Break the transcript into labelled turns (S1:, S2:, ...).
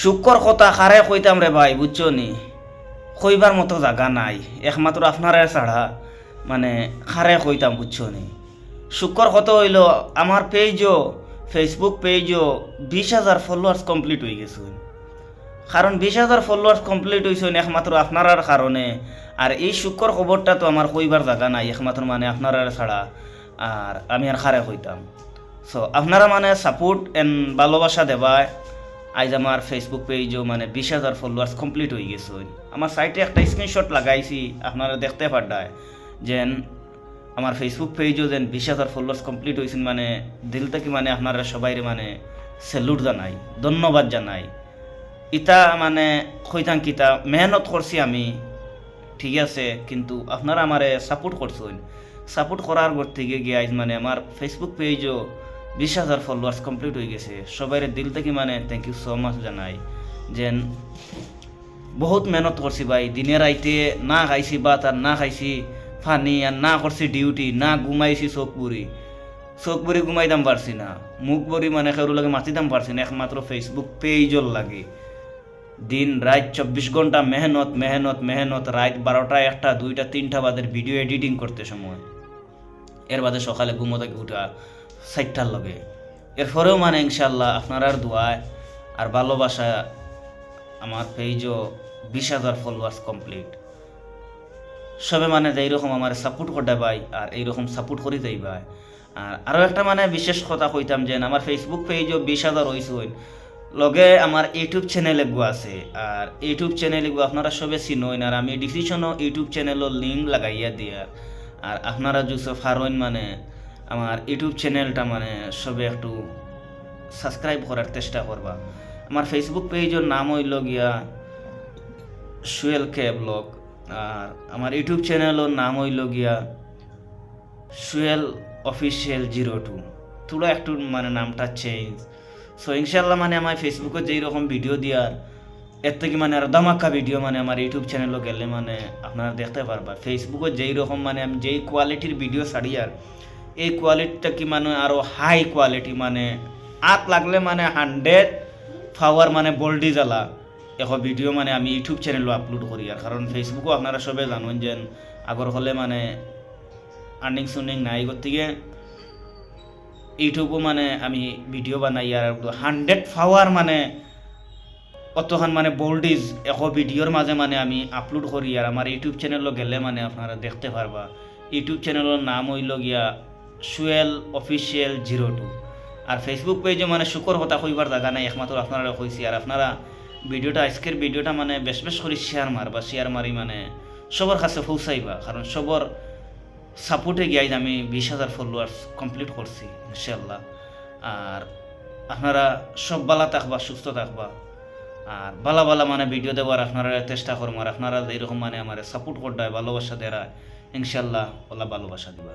S1: শুকর কথা খারে কইতাম রে ভাই, বুঝছ নি? কইবার মতো জায়গা নাই একমাত্র আপনারা ছাড়া মানে খারে কইতাম, বুঝছ নি? শুকর কত হইল আমার পেজও ফেসবুক পেজও বিশ হাজার ফলোয়ার্স কমপ্লিট হয়ে গেছে কারণ বিশ হাজার ফলোয়ার্স কমপ্লিট হয়েছে একমাত্র আপনারার কারণে আর এই শুকর খবরটা তো আমার কইবার জায়গা নাই একমাত্র মানে আপনারা ছাড়া আর আমি আর খারে কইতাম। সো আপনারা মানে সাপোর্ট এন্ড ভালোবাসা দেবায় আজ আমার ফেসবুক পেজও মানে বিশ হাজার ফলোয়ার্স কমপ্লিট হয়ে গেছে আমার সাইটে একটা স্ক্রিনশট লাগাইছি, আপনারা দেখতে পারডায়। যেন আমার ফেসবুক পেজও যেন বিশ হাজার ফলোয়ার্স কমপ্লিট হয়েছেন মানে দিল থেকে মানে আপনারা সবাই মানে স্যালুট জানাই, ধন্যবাদ জানাই। ইটা মানে কইতাম কিতা, মেহনত করছি আমি, ঠিক আছে, কিন্তু আপনারা আমারে সাপোর্ট করছেন। সাপোর্ট করার পর থেকে গিয়ে আজ মানে আমার ফেসবুক পেজও বিশ হাজার ফলোয়ার্স কমপ্লিট হয়ে গেছে। সবাই দিল থেকে মানে থ্যাংক ইউ সো মাচ জানাই। যেন বহুত মেহনত করছি ভাই দিনে রাইতে না খাইছি ভাত আর না খাইছি ফানি আর না করছি ডিউটি না ঘুমাইছি চোখ বুড়ি চোখ বুড়ি ঘুমাইতাম পারছি না। মুখ বড়ি মানে কেউ লাগে মাতিতাম পারছি না, একমাত্র ফেসবুক পেজর লাগে। দিন রাত চব্বিশ ঘণ্টা মেহনত মেহনত মেহনত রাত বারোটা একটা, দুইটা, তিনটা বাদের ভিডিও এডিটিং করতে সময়। এর বাদে সকালে ঘুমো থেকে উঠা। সাইটটার লগে। এরপরেও মানে ইনশাল্লাহ আপনার দোয়ায় আর ভালোবাসা আমার পেজও বিশ হাজার ফলোয়ার্স কমপ্লিট সবে মানে যে এইরকম আমার সাপোর্ট করতে পাই আর এইরকম সাপোর্ট করি যাই ভাই আর আরও একটা মানে বিশেষ কথা কইতাম যে আমার ফেসবুক পেজও বিশ হাজার হয়েছে লগে আমার ইউটিউব চ্যানেল এগো আছে আর ইউটিউব চ্যানেল এগো আপনারা সবে চিনইন আর আমি ডিসক্রিপশনও ইউটিউব চ্যানেলের লিঙ্ক লাগাইয়া দিয়ার আর আপনারা জুসফ হারইন মানে আমার ইউটিউব চ্যানেলটা মানে সবে একটু সাবস্ক্রাইব করার চেষ্টা করবা। আমার ফেসবুক পেজের নাম হইল গিয়া সুয়েল কে ব্লগ আর আমার ইউটিউব চ্যানেলের নাম হইল গিয়া সুয়েল অফিসিয়াল জিরো টু তুলো একটু মানে নামটা চেঞ্জ সো ইনশাল্লাহ মানে আমার ফেসবুকে যেই রকম ভিডিও দিয়ার এর থেকে মানে আর দামাক্কা ভিডিও মানে আমার ইউটিউব চ্যানেলও গেলে মানে আপনারা দেখতে পারবা। ফেসবুকে যেই রকম মানে আমি যেই কোয়ালিটির ভিডিও ছাড়ি আর এই কোয়ালিটিটা কি মানে আরও হাই কোয়ালিটি মানে? আত লাগলে মানে হান্ড্রেড পাওয়ার মানে বল্ডি জ্বালা। এখন ভিডিও মানে আমি ইউটিউব চ্যানেলও আপলোড করি আর কারণ ফেসবুকও আপনারা সবে জানুন যে আগর হলে মানে আর্নিং সুর্নিং নাই, গতিকে ইউটিউবও মানে আমি ভিডিও বানাই আর হান্ড্রেড পাওয়ার মানে অতখান মানে বোল্ডিজ এশ ভিডিওর মাঝে মানে আমি আপলোড করি। আর আমার ইউটিউব চ্যানেলও গেলে মানে আপনারা দেখতে পারবা। ইউটিউব চ্যানেলের নাম হইল গিয়া সুয়েল অফিসিয়াল জিরো টু আর ফেসবুক পেজে মানে শুকর হতা কইবার জায়গা নাই, একমাত্র আপনারা কইছি। আর আপনারা ভিডিওটা, আজকের ভিডিওটা মানে বেশ বেশ করে শেয়ার মারবা শেয়ার মারি মানে সবার কাছে পৌঁছাইবা। কারণ সবার সাপোর্টে গিয়ে আমি বিশ হাজার ফলোয়ার্স কমপ্লিট করছি ইনশাল্লাহ আর আপনারা সব বালা থাকবা, সুস্থ থাকবা। আর বালা বালা মানে ভিডিও দেওয়ার আপনারা চেষ্টা করব আর আপনারা এইরকম মানে আমার সাপোর্ট করতে ভালোবাসা দেরা ইনশাল্লাহ ওলা ভালোবাসা দিবা।